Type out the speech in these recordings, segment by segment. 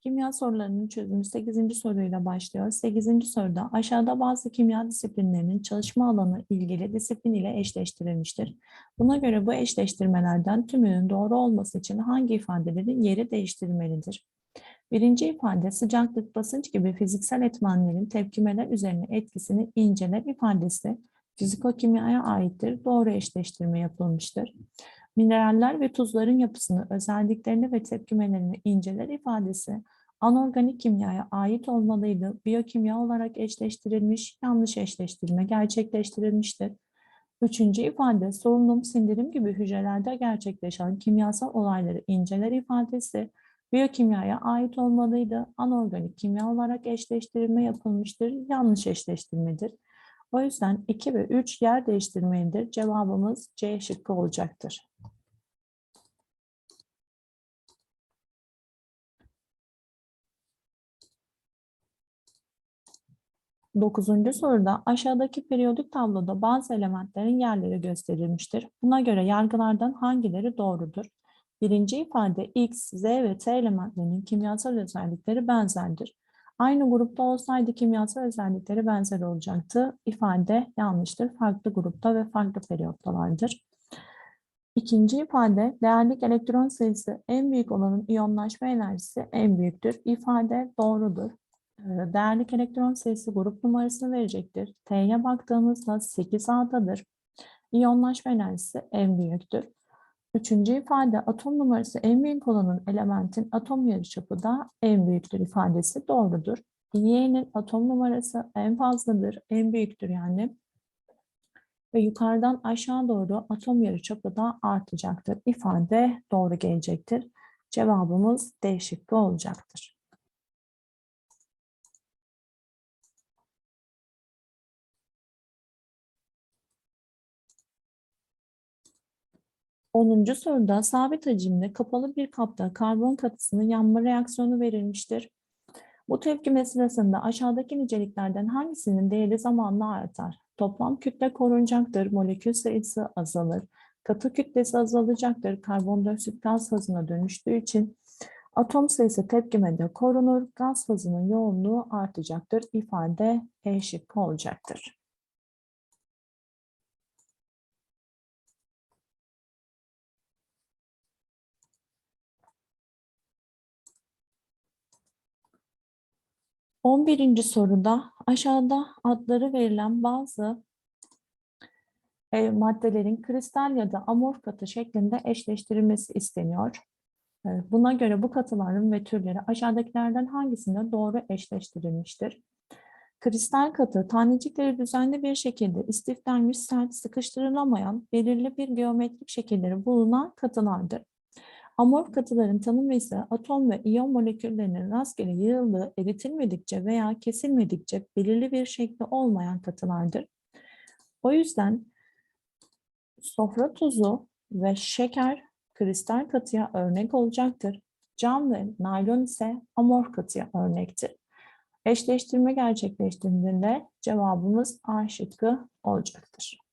Kimya sorularının çözümü 8. soruyla başlıyor. 8. soruda aşağıda bazı kimya disiplinlerinin çalışma alanı ilgili disiplin ile eşleştirilmiştir. Buna göre bu eşleştirmelerden tümünün doğru olması için hangi ifadelerin yeri değiştirilmelidir? Birinci ifade sıcaklık, basınç gibi fiziksel etmenlerin tepkimeler üzerine etkisini inceler ifadesi fizikokimyaya aittir. Doğru eşleştirme yapılmıştır. Mineraller ve tuzların yapısını, özelliklerini ve tepkimelerini inceler ifadesi anorganik kimyaya ait olmalıydı. Biyokimya olarak eşleştirilmiş, yanlış eşleştirme gerçekleştirilmiştir. Üçüncü ifade solunum, sindirim gibi hücrelerde gerçekleşen kimyasal olayları inceler ifadesi biyokimyaya ait olmalıydı. Anorganik kimya olarak eşleştirme yapılmıştır. Yanlış eşleştirmedir. O yüzden 2 ve 3 yer değiştirmelidir. Cevabımız C şıkkı olacaktır. Dokuzuncu soruda aşağıdaki periyodik tabloda bazı elementlerin yerleri gösterilmiştir. Buna göre yargılardan hangileri doğrudur? Birinci ifade X, Z ve T elementlerinin kimyasal özellikleri benzerdir. Aynı grupta olsaydı kimyasal özellikleri benzer olacaktı. İfade yanlıştır. Farklı grupta ve farklı periyottalardır. İkinci ifade değerlik elektron sayısı en büyük olanın iyonlaşma enerjisi en büyüktür. İfade doğrudur. Ee, Değerlik elektron sayısı grup numarasını verecektir. T'ye baktığımızda 8A'dadır. İyonlaşma enerjisi en büyüktür. Üçüncü ifade atom numarası en büyük olanın elementin atom yarıçapı da en büyüktür ifadesi doğrudur. Y'nin atom numarası en fazladır, en büyüktür yani. Ve yukarıdan aşağı doğru atom yarıçapı da artacaktır. İfade doğru gelecektir. Cevabımız D olacaktır. Onuncu soruda sabit hacimli kapalı bir kapta karbon katısının yanma reaksiyonu verilmiştir. Bu tepkime sırasında aşağıdaki niceliklerden hangisinin değeri zamanla artar? Toplam kütle korunacaktır, molekül sayısı azalır, katı kütlesi azalacaktır, karbondioksit gaz fazına dönüştüğü için atom sayısı tepkimede korunur, gaz fazının yoğunluğu artacaktır. İfade E şıkkı olacaktır. On birinci soruda aşağıda adları verilen bazı e, maddelerin kristal ya da amorf katı şeklinde eşleştirilmesi isteniyor. E, Buna göre bu katıların ve türleri aşağıdakilerden hangisinde doğru eşleştirilmiştir? Kristal katı tanecikleri düzenli bir şekilde istiflenmiş, sert, sıkıştırılamayan, belirli bir geometrik şekilleri bulunan katılardır. Amorf katıların tanımı ise atom ve iyon moleküllerinin rastgele yığıldığı, eritilmedikçe veya kesilmedikçe belirli bir şekli olmayan katılardır. O yüzden sofra tuzu ve şeker kristal katıya örnek olacaktır. Cam ve naylon ise amorf katıya örnektir. Eşleştirme gerçekleştiğinde cevabımız A şıkkı olacaktır.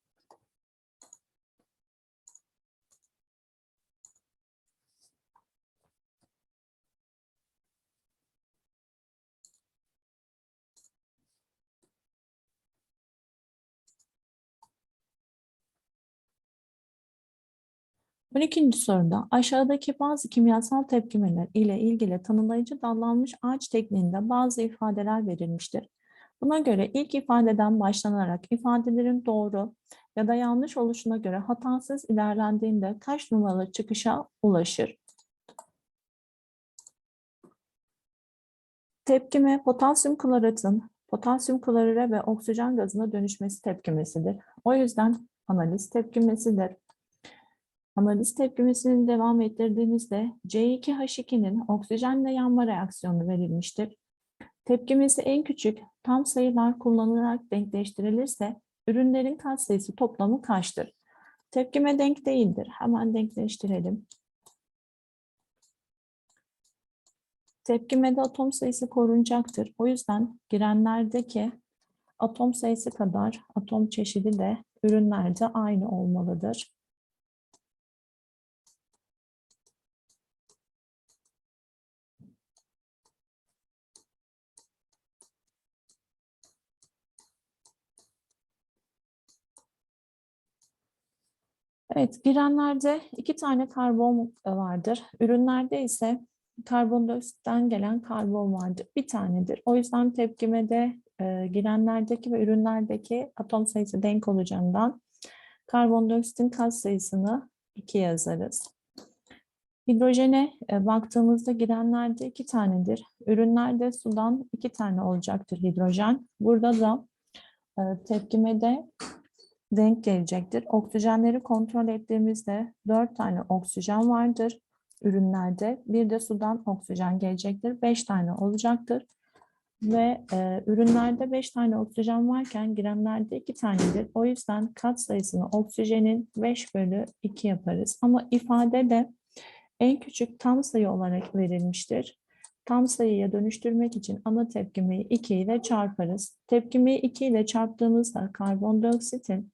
12. soruda aşağıdaki bazı kimyasal tepkimeler ile ilgili tanımlayıcı dallanmış ağaç tekniğinde bazı ifadeler verilmiştir. Buna göre ilk ifadeden başlanarak ifadelerin doğru ya da yanlış oluşuna göre hatasız ilerlendiğinde kaç numaralı çıkışa ulaşır? Tepkime potasyum kloratın potasyum klorüre ve oksijen gazına dönüşmesi tepkimesidir. O yüzden analiz tepkimesidir. Analiz tepkimesini devam ettirdiğimizde C2H2'nin oksijenle yanma reaksiyonu verilmiştir. Tepkimesi en küçük tam sayılar kullanılarak denkleştirilirse ürünlerin katsayısı toplamı kaçtır? Tepkime denk değildir. Hemen denkleştirelim. Tepkimede atom sayısı korunacaktır. O yüzden girenlerdeki atom sayısı kadar atom çeşidi de ürünlerde aynı olmalıdır. Evet, girenlerde iki tane karbon e, vardır. Ürünlerde ise karbondioksitten gelen karbon vardır. Bir tanedir. O yüzden tepkimede e, girenlerdeki ve ürünlerdeki atom sayısı denk olacağından karbondioksitin kat sayısını 2 yazarız. Hidrojene e, baktığımızda girenlerde iki tanedir. Ürünlerde sudan iki tane olacaktır hidrojen. Burada da e, tepkimede denk gelecektir. Oksijenleri kontrol ettiğimizde 4 tane oksijen vardır ürünlerde. Bir de sudan oksijen gelecektir. 5 tane olacaktır. Ve e, ürünlerde 5 tane oksijen varken girenlerde 2 tanedir. O yüzden kat sayısını oksijenin 5 bölü 2 yaparız. Ama ifadede en küçük tam sayı olarak verilmiştir. Tam sayıya dönüştürmek için ana tepkimeyi 2 ile çarparız. Tepkimeyi 2 ile çarptığımızda karbondioksitin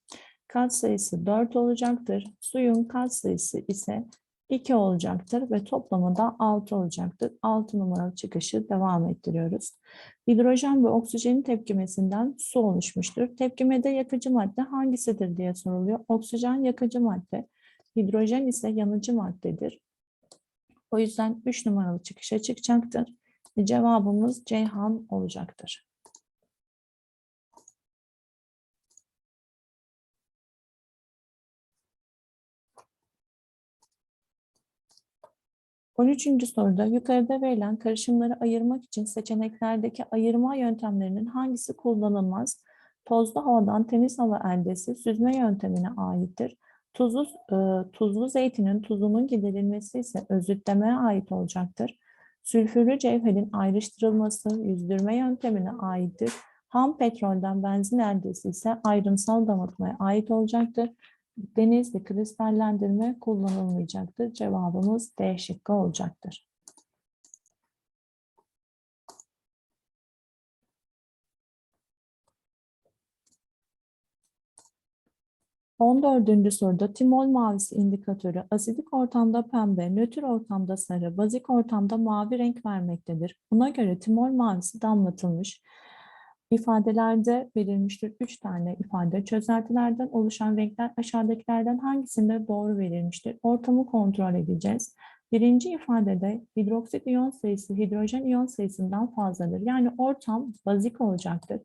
katsayısı 4 olacaktır. Suyun katsayısı ise 2 olacaktır ve toplamı da 6 olacaktır. 6 numaralı çıkışı devam ettiriyoruz. Hidrojen ve oksijenin tepkimesinden su oluşmuştur. Tepkimede yakıcı madde hangisidir diye soruluyor. Oksijen yakıcı madde, hidrojen ise yanıcı maddedir. O yüzden 3 numaralı çıkışa çıkacaktır. Cevabımız Ceyhan olacaktır. On üçüncü soruda yukarıda verilen karışımları ayırmak için seçeneklerdeki ayırma yöntemlerinin hangisi kullanılmaz? Tozlu havadan temiz hava eldesi süzme yöntemine aittir. Tuzlu, e, tuzlu zeytinin tuzunun giderilmesi ise özütlemeye ait olacaktır. Sülfürlü cevherin ayrıştırılması yüzdürme yöntemine aittir. Ham petrolden benzin eldesi ise ayrımsal damıtmaya ait olacaktır. Denizli kristallendirme kullanılmayacaktır. Cevabımız D şıkkı olacaktır. 14. soruda timol mavisi indikatörü asidik ortamda pembe, nötr ortamda sarı, bazik ortamda mavi renk vermektedir. Buna göre timol mavisi damlatılmış. İfadelerde verilmiştir 3 tane ifade. Çözeltilerden oluşan renkler aşağıdakilerden hangisinde doğru verilmiştir? Ortamı kontrol edeceğiz. Birinci ifadede hidroksit iyon sayısı hidrojen iyon sayısından fazladır. Yani ortam bazik olacaktır.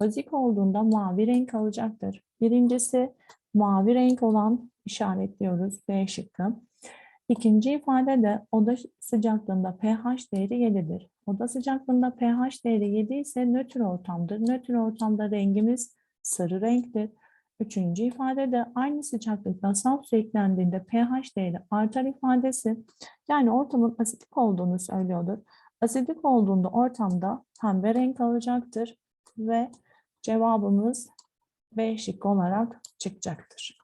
Bazik olduğunda mavi renk alacaktır. Birincisi mavi renk olan işaretliyoruz B şıkkı. İkinci ifade de oda sıcaklığında pH değeri 7'dir. Oda sıcaklığında pH değeri 7 ise nötr ortamdır. Nötr ortamda rengimiz sarı renktir. Üçüncü ifade de aynı sıcaklıkta saf su eklendiğinde pH değeri artar ifadesi. Yani ortamın asidik olduğunu söylüyordur. Asidik olduğunda ortamda pembe renk alacaktır ve cevabımız B şıkkı olarak çıkacaktır.